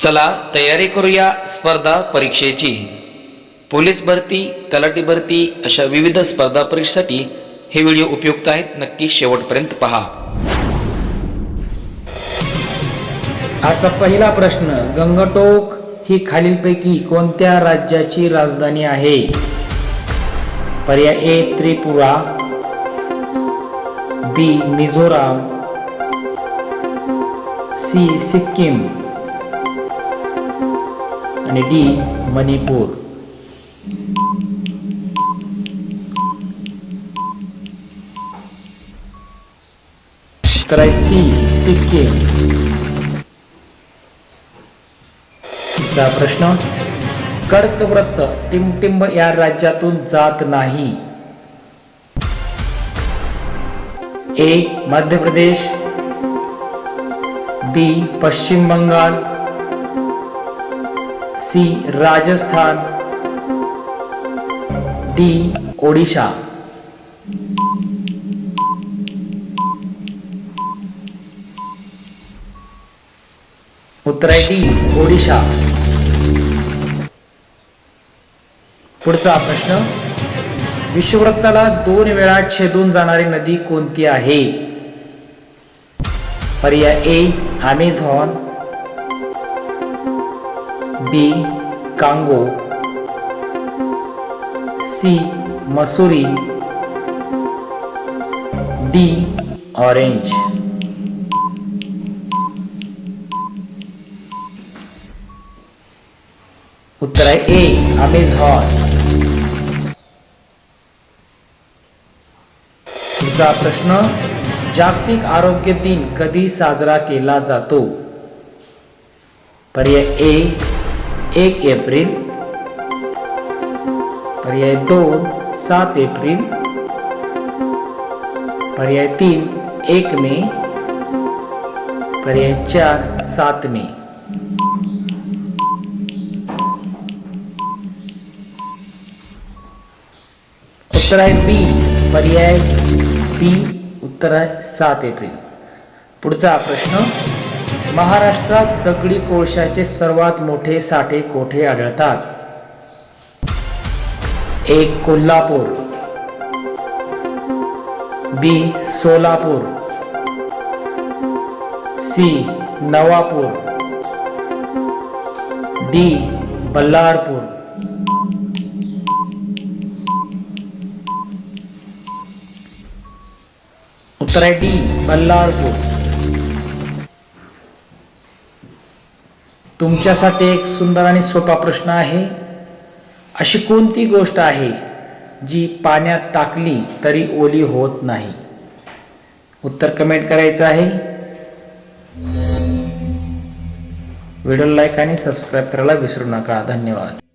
चला तयारी करूया स्पर्धा परीक्षेची. पोलीस भरती तलाठी भरती अशा विविध स्पर्धा परीक्षेसाठी हे व्हिडिओ उपयुक्त आहेत. नक्की शेवटपर्यंत पहा. आजचा पहिला प्रश्न गंगटोक ही खालीलपैकी कोणत्या राज्याची राजधानी आहे? पर्याय A Tripura. B Mizoram. C Sikkim. आणि डी मणिपूर. तर आहे सी सिक्कीम. चा प्रश्न कर्कवृत्त टिमटिंब या राज्यातून जात नाही. ए Madhya Pradesh. B Paschim Bangal. C Rajasthan D Odisha. उत्तर आहे डी ओडिशा. पुढचा प्रश्न विषुववृत्ताला दोन वेळा छेदून जाणारी नदी कोणती आहे? पर्याय A Amazon B Congo. C Mussoorie. D Orange. उत्तर आहे ए अमेझॉन. पुढचा प्रश्न जागतिक आरोग्य दिन कधी साजरा केला जातो? पर्याय ए एक एप्रिल पर्याय दोन सात एप्रिल पर्याय तीन एक मे पर्याय चार सात मे. उत्तर आहे बी पर्याय बी उत्तर आहे सात एप्रिल. पुढचा प्रश्न महाराष्ट्रात दगडी कोळशाचे सर्वात मोठे साठे कोठे आढळतात? एक Kolhapur. B Solapur. C Navapur. D Ballarpur. उत्तर आहे डी बल्लारपूर. तुमच्यासाठी एक सुंदर आणि सोपा प्रश्न आहे. अशी कोणती गोष्ट आहे जी पाण्यात टाकली तरी ओली होत नाही? उत्तर कमेंट करायचं आहे. व्हिडिओ लाईक आणि सबस्क्राईब करायला विसरू नका. धन्यवाद.